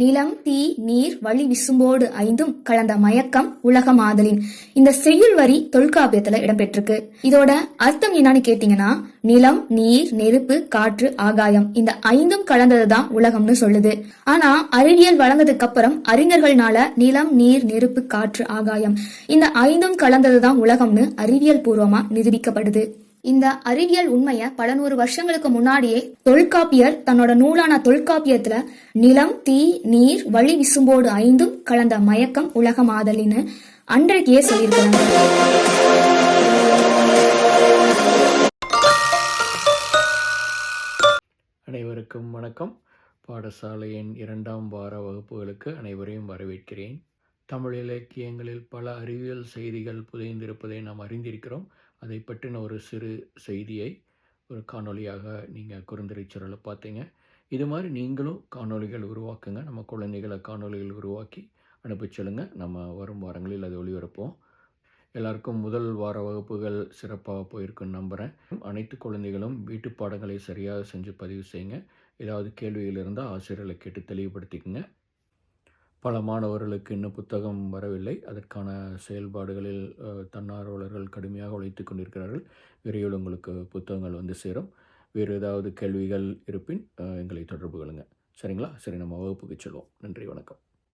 நிலம் தீ நீர் வழி விசும்போடு ஐந்தும் கலந்த மயக்கம் உலகமாதலின். இந்த செய்யுள் வரி தொல்காப்பியத்துல இடம்பெற்றிருக்கு. இதோட அர்த்தம் என்னன்னு கேட்டீங்கன்னா நிலம் நீர் நெருப்பு காற்று ஆகாயம் இந்த ஐந்தும் கலந்ததுதான் உலகம்னு சொல்லுது. ஆனா அறிவியல் வளர்ந்ததுக்கு அப்புறம் அறிஞர்கள்னால நிலம் நீர் நெருப்பு காற்று ஆகாயம் இந்த ஐந்தும் கலந்ததுதான் உலகம்னு அறிவியல் பூர்வமா நிரூபிக்கப்படுது. இந்த அறிவியல் உண்மைய பல நூறு வருஷங்களுக்கு முன்னாடியே தொல்காப்பியர் தன்னோட நூலான தொல்காப்பியத்துல நிலம் தீ நீர் வழி விசும்போடு ஐந்தும் கலந்த மயக்கம் உலகமாதலின்னு அன்றைக்கே சொல்லியிருக்கிறாங்க. அனைவருக்கும் வணக்கம். பாடசாலையின் இரண்டாம் வார வகுப்புகளுக்கு அனைவரையும் வரவேற்கிறேன். தமிழ் இலக்கியங்களில் பல அறிவியல் செய்திகள் புதைந்திருப்பதை நாம் அறிந்திருக்கிறோம். அதை பற்றின ஒரு சிறு செய்தியை ஒரு காணொளியாக நீங்கள் குறுந்தரிச்சுரலை பார்த்தீங்க. இது மாதிரி நீங்களும் காணொளிகள் உருவாக்குங்க. நம்ம குழந்தைகளை காணொளிகள் உருவாக்கி அனுப்பிச் சொல்லுங்க. நம்ம வரும் வாரங்களில் அதை ஒளிபரப்போம் எல்லாருக்கும் முதல் வார வகுப்புகள் சிறப்பாக போயிருக்குன்னு நம்புகிறேன் அனைத்து குழந்தைகளும் வீட்டு பாடங்களை சரியாக செஞ்சு பதிவு செய்யுங்க. ஏதாவது கேள்விகள் இருந்தால் ஆசிரியர்களை கேட்டு தெளிவுபடுத்திக்கங்க. பல மாணவர்களுக்கு இன்னும் புத்தகம் வரவில்லை. அதற்கான செயல்பாடுகளில் தன்னார்வலர்கள் கடுமையாக உழைத்து கொண்டிருக்கிறார்கள். விரைவில் உங்களுக்கு புத்தகங்கள் வந்து சேரும். வேறு ஏதாவது கேள்விகள் இருப்பின் எங்களை தொடர்பு கொள்ளுங்கள் சரிங்களா? சரி நம்ம வகுப்புக்கு செல்வோம். நன்றி வணக்கம்.